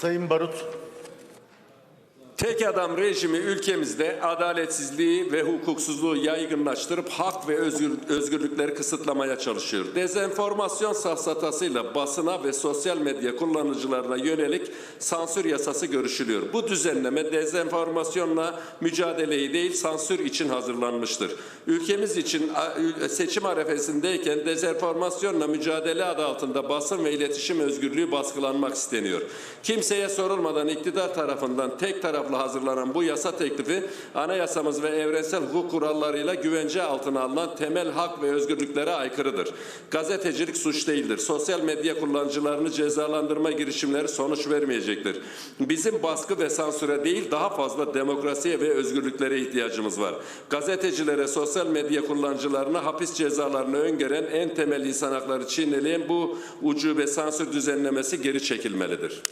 Sayın Barut. Tek adam rejimi ülkemizde adaletsizliği ve hukuksuzluğu yaygınlaştırıp hak ve özgür, özgürlükleri kısıtlamaya çalışıyor. Dezenformasyon safsatasıyla basına ve sosyal medya kullanıcılarına yönelik sansür yasası görüşülüyor. Bu düzenleme dezenformasyonla mücadeleyi değil sansür için hazırlanmıştır. Ülkemiz için seçim arefesindeyken dezenformasyonla mücadele adı altında basın ve iletişim özgürlüğü baskılanmak isteniyor. Kimseye sorulmadan iktidar tarafından tek taraflı hazırlanan bu yasa teklifi anayasamız ve evrensel hukuk kurallarıyla güvence altına alınan temel hak ve özgürlüklere aykırıdır. Gazetecilik suç değildir. Sosyal medya kullanıcılarını cezalandırma girişimleri sonuç vermeyecektir. Bizim baskı ve sansüre değil daha fazla demokrasiye ve özgürlüklere ihtiyacımız var. Gazetecilere, sosyal medya kullanıcılarına hapis cezalarını öngören en temel insan hakları çiğneleyen bu ucube sansür düzenlemesi geri çekilmelidir.